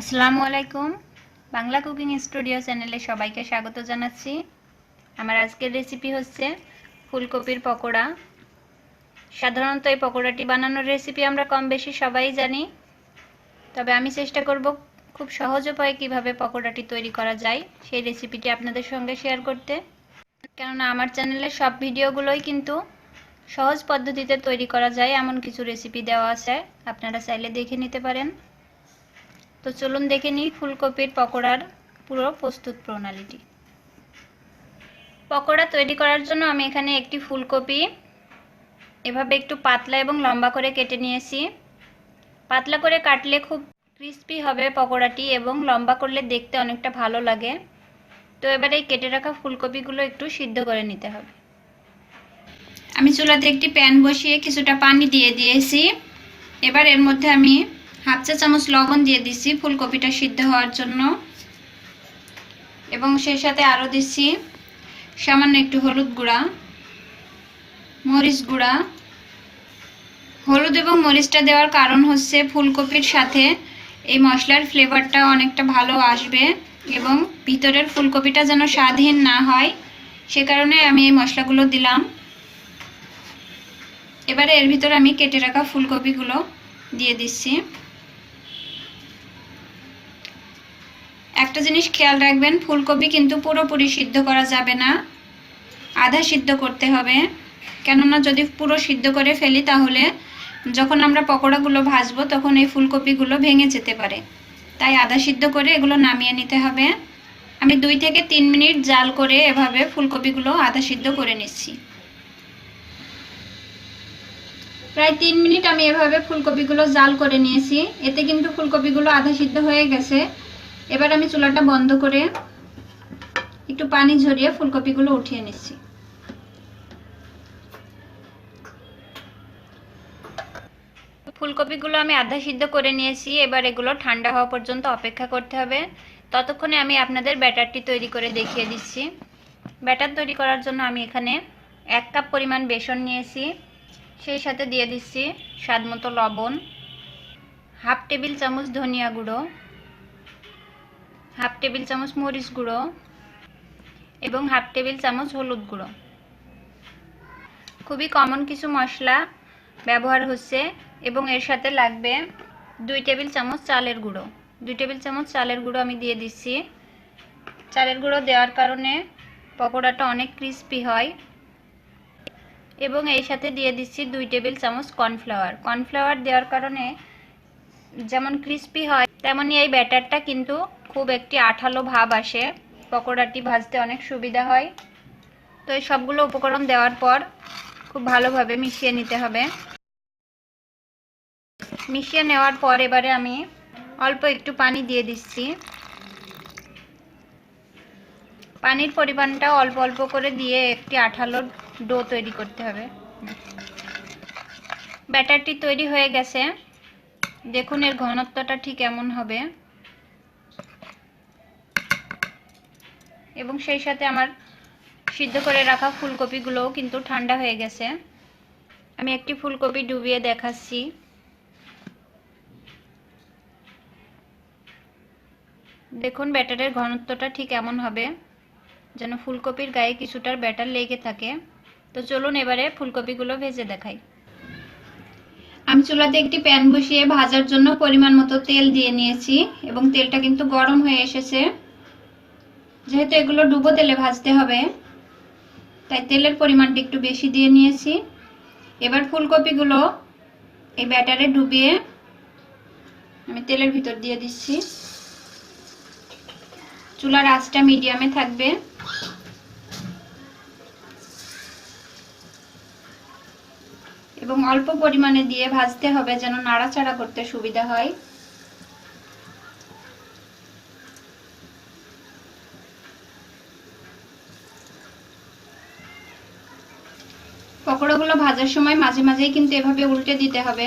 আসসালামু আলাইকুম। Bangla cooking studio চ্যানেলে সবাইকে স্বাগত জানাচ্ছি। আমার আজকের রেসিপি হচ্ছে ফুলকপির পকোড়া। সাধারণত এই পকোড়াটি বানানোর রেসিপি আমরা কম বেশি সবাই জানি। তবে আমি চেষ্টা করব খুব সহজ উপায়ে কীভাবে পকোড়াটি তৈরি করা যায়, সেই রেসিপিটি আপনাদের সঙ্গে শেয়ার করতে। কেননা আমার চ্যানেলের সব ভিডিওগুলোই কিন্তু সহজ পদ্ধতিতে তৈরি করা যায়, এমন কিছু রেসিপি দেওয়া আছে। আপনারা চাইলে দেখে নিতে পারেন। তো চলুন দেখে নিই ফুলকপির পকোড়ার পুরো প্রস্তুত প্রণালীটি। পকোড়া তৈরি করার জন্য আমি এখানে একটি ফুলকপি এভাবে একটু পাতলা এবং লম্বা করে কেটে নিয়েছি। পাতলা করে কাটলে খুব ক্রিস্পি হবে পকোড়াটি এবং লম্বা করলে দেখতে অনেকটা ভালো লাগে। তো এবারে এই কেটে রাখা ফুলকপিগুলো একটু সিদ্ধ করে নিতে হবে। আমি চুলাতে একটি প্যান বসিয়ে কিছুটা পানি দিয়ে দিয়েছি। এবার এর মধ্যে আমি হাফ চা চামচ লবণ দিয়ে দিচ্ছি ফুলকপিটা সিদ্ধ হওয়ার জন্য। এবং সেই সাথে আরও দিচ্ছি সামান্য একটু হলুদ গুঁড়া, মরিচ গুঁড়া। হলুদ এবং মরিচটা দেওয়ার কারণ হচ্ছে ফুলকপির সাথে এই মশলার ফ্লেভারটা অনেকটা ভালো আসবে এবং ভিতরের ফুলকপিটা যেন স্বাদহীন না হয়, সে কারণে আমি এই মশলাগুলো দিলাম। এবারে এর ভিতর আমি কেটে রাখা ফুলকপিগুলো দিয়ে দিচ্ছি। একটা জিনিস খেয়াল রাখবেন, ফুলকপি কিন্তু পুরোপুরি সিদ্ধ করা যাবে না। আধা সিদ্ধ করতে হবে। কেননা যদি পুরো সিদ্ধ করে ফেলি তাহলে যখন আমরা পকোড়াগুলো ভাজবো তখন এই ফুলকপিগুলো ভেঙে যেতে পারে। তাই আধা সিদ্ধ করে এগুলো নামিয়ে নিতে হবে। আমি দুই থেকে তিন মিনিট জাল করে এভাবে ফুলকপিগুলো আধা সিদ্ধ করে নিচ্ছি। প্রায় তিন মিনিট আমি এভাবে ফুলকপিগুলো জাল করে নিয়েছি। এতে কিন্তু ফুলকপিগুলো আধা সিদ্ধ হয়ে গেছে। এবার আমি চুলাটা বন্ধ করে একটু পানি ঝরিয়ে ফুলকপিগুলো উঠিয়ে নিচ্ছি। ফুলকপিগুলো আমি আধা সিদ্ধ করে নিয়েছি, এবার এগুলো ঠান্ডা হওয়া পর্যন্ত অপেক্ষা করতে হবে। ততক্ষণে আমি আপনাদের ব্যাটারটি তৈরি করে দেখিয়ে দিচ্ছি। ব্যাটার তৈরি করার জন্য আমি এখানে এক কাপ পরিমাণ বেসন নিয়েছি, সেই সাথে দিয়ে দিচ্ছি স্বাদ মতো লবণ, হাফ টেবিল চামচ ধনিয়া গুঁড়ো হাফ টেবিল চামচ মরিচ গুঁড়ো এবং হাফ টেবিল চামচ হলুদ গুঁড়ো। খুবই কমন কিছু মশলা ব্যবহার হচ্ছে এবং এর সাথে লাগবে দুই টেবিল চামচ চালের গুঁড়ো। দুই টেবিল চামচ চালের গুঁড়ো আমি দিয়ে দিচ্ছি। চালের গুঁড়ো দেওয়ার কারণে পকোড়াটা অনেক ক্রিস্পি হয়। এবং এই সাথে দিয়ে দিচ্ছি দুই টেবিল চামচ কর্নফ্লাওয়ার। কর্নফ্লাওয়ার দেওয়ার কারণে যেমন ক্রিস্পি হয় তেমনই এই ব্যাটারটা কিন্তু খুব একটি আঠালো ভাব আসে। পকোড়াটি ভাজতে অনেক সুবিধা হয়। তো এই সবগুলো উপকরণ দেওয়ার পর খুব ভালোভাবে মিশিয়ে নিতে হবে। মিশিয়ে নেওয়ার পর এবারে আমি অল্প একটু পানি দিয়ে দিচ্ছি। পানির পরিমাণটা অল্প অল্প করে দিয়ে একটি আঠালো ডো তৈরি করতে হবে। ব্যাটারটি তৈরি হয়ে গেছে। দেখুন এর ঘনত্বটা ঠিক এমন হবে। এবং সেই সাথে আমার সিদ্ধ করে রাখা ফুলকপিগুলোও কিন্তু ঠান্ডা হয়ে গেছে। আমি একটি ফুলকপি ডুবিয়ে দেখাচ্ছি। দেখুন, ব্যাটারের ঘনত্বটা ঠিক এমন হবে যেন ফুলকপির গায়ে কিছুটার ব্যাটার লেগে থাকে। তো চলুন এবারে ফুলকপিগুলো ভেজে দেখাই। আমি চুলাতে একটি প্যান বসিয়ে ভাজার জন্য পরিমাণ মতো তেল দিয়ে নিয়েছি এবং তেলটা কিন্তু গরম হয়ে এসেছে। যেহেতু এগুলো ডুবো তেলে ভাজতে হবে, তাই তেলের পরিমাণটা একটু বেশি দিয়ে নিয়েছি। এবার ফুলকপিগুলো এই ব্যাটারে ডুবিয়ে আমি তেলের ভিতর দিয়ে দিচ্ছি। চুলার আঁচটা মিডিয়ামে থাকবে। এবং অল্প পরিমাণে দিয়ে ভাজতে হবে যেন নাড়াচাড়া করতে সুবিধা হয়। পকোড়াগুলো ভাজার সময় মাঝে মাঝেই কিন্তু এভাবে উল্টে দিতে হবে,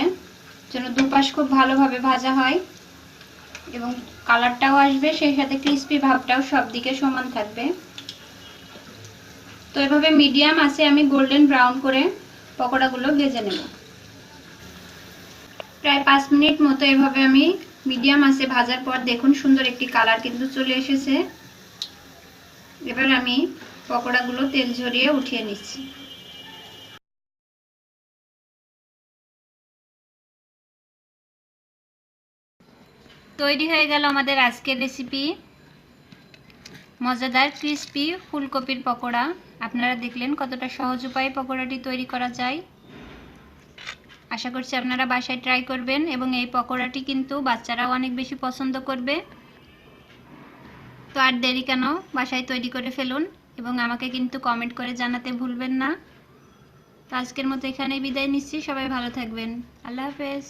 যেন দুপাশ খুব ভালোভাবে ভাজা হয় এবং কালারটাও আসবে, সেই সাথে ক্রিস্পি ভাবটাও সব দিকে সমান থাকবে। তো এভাবে মিডিয়াম আছে, আমি গোল্ডেন ব্রাউন করে পকোড়াগুলো ভেজে নেব। প্রায় পাঁচ মিনিট মতো এভাবে আমি মিডিয়াম আছে ভাজার পর দেখুন সুন্দর একটি কালার কিন্তু চলে এসেছে। এবার আমি পকোড়াগুলো তেল ঝরিয়ে উঠিয়ে নিচ্ছি। তৈরি হয়ে গেল আমাদের আজকের রেসিপি মজাদার ক্রিস্পি ফুলকপির পকোড়া। আপনারা দেখলেন কতটা সহজ উপায়ে পকোড়াটি তৈরি করা যায়। আশা করছি আপনারা বাসায় ট্রাই করবেন এবং এই পকোড়াটি কিন্তু বাচ্চারাও অনেক বেশি পছন্দ করবে। তো আর দেরি কেন? বাসায় তৈরি করে ফেলুন এবং আমাকে কিন্তু কমেন্ট করে জানাতে ভুলবেন না। তো আজকের মতো এখানেই বিদায় নিচ্ছি। সবাই ভালো থাকবেন। আল্লাহ হাফেজ।